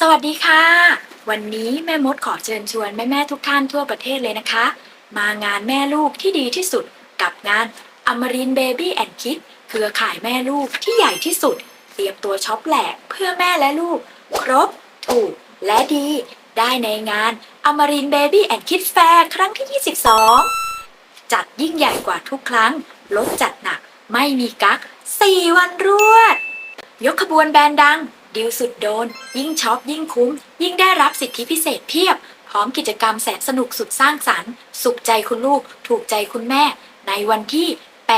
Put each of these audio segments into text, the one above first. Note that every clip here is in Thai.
สวัสดีค่ะ วันนี้แม่มดขอเชิญชวนแม่ๆทุกท่านทั่วประเทศเลยนะคะ มางานแม่ลูกที่ดีที่สุด กับงานอมรินเบบี้แอนด์คิดเครือข่ายแม่ลูกที่ใหญ่ที่สุด เตรียมตัวช็อปแหลกเพื่อแม่และลูก ครบ ถูก และดี ได้ในงานอมรินเบบี้แอนด์คิดแฟร์ครั้งที่ 22 จัดยิ่งใหญ่กว่าทุกครั้ง ลดจัดหนัก ไม่มีกัก 4 วันรวด ยกขบวนแบรนด์ดัง ดีลสุดโดน ยิ่งช็อปยิ่งคุ้ม ยิ่งได้รับสิทธิพิเศษเพียบ พร้อมกิจกรรมแสนสนุกสุดสร้างสรรค์ สุขใจคุณลูก ถูกใจคุณแม่ ในวันที่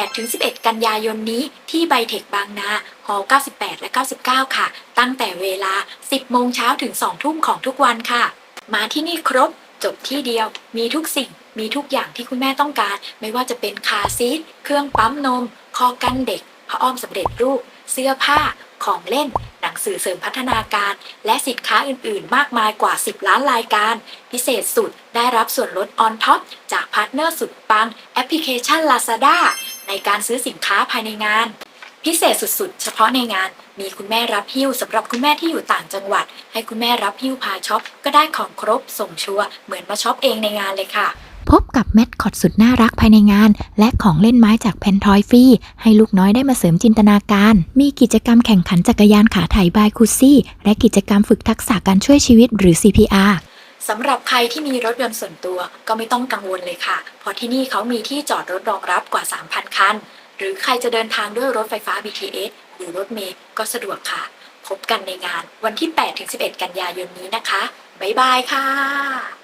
8-11 กันยายนนี้ที่ไบเทคบางนาฮอล98 และ 99 ค่ะ ตั้งแต่เวลา 10 โมงเช้าถึง 2 ทุ่มของทุกวันค่ะ มาที่นี่ครบ จบที่เดียว มีทุกสิ่ง มีทุกอย่างที่คุณแม่ต้องการ ไม่ว่าจะเป็นคาซีทเครื่องปั๊มนม คอกันเด็กผ้าอ้อมสำเร็จรูป เสื้อผ้า ของเล่น สือเสริมพัฒนาการ และสินค้าอื่น ๆ มากมายกว่า 10 ล้านรายการ พิเศษสุดได้รับส่วนลดออนท็อปจากพาร์ทเนอร์สุดปังแอปพลิเคชัน Lazada ในการซื้อสินค้าภายในงาน พิเศษสุด ๆ เฉพาะในงานมีคุณแม่รับหิ้วสำหรับคุณแม่ที่อยู่ต่างจังหวัด ให้คุณแม่รับหิ้วพาช็อปก็ได้ของครบส่งชัวร์เหมือนมาช็อปเองในงานเลยค่ะ พบกับแมทคอตสุดน่ารักภายในงาน และของเล่นไม้จากแพนทอยฟรีให้ลูกน้อยได้มาเสริมจินตนาการ มีกิจกรรมแข่งขันจักรยานขาไถ่บายคุซี่ และกิจกรรมฝึกทักษะการช่วยชีวิตหรือ CPR สำหรับใครที่มีรถยนต์ส่วนตัวก็ไม่ต้องกังวลเลยค่ะ เพราะที่นี่เขามีที่จอดรถรองรับกว่า 3,000 คัน หรือใครจะเดินทางด้วยรถไฟฟ้า BTS หรือรถเมล์ก็สะดวกค่ะ พบกันในงานวันที่ 8-11 กันยายนนี้นะคะ บ๊ายบายค่ะ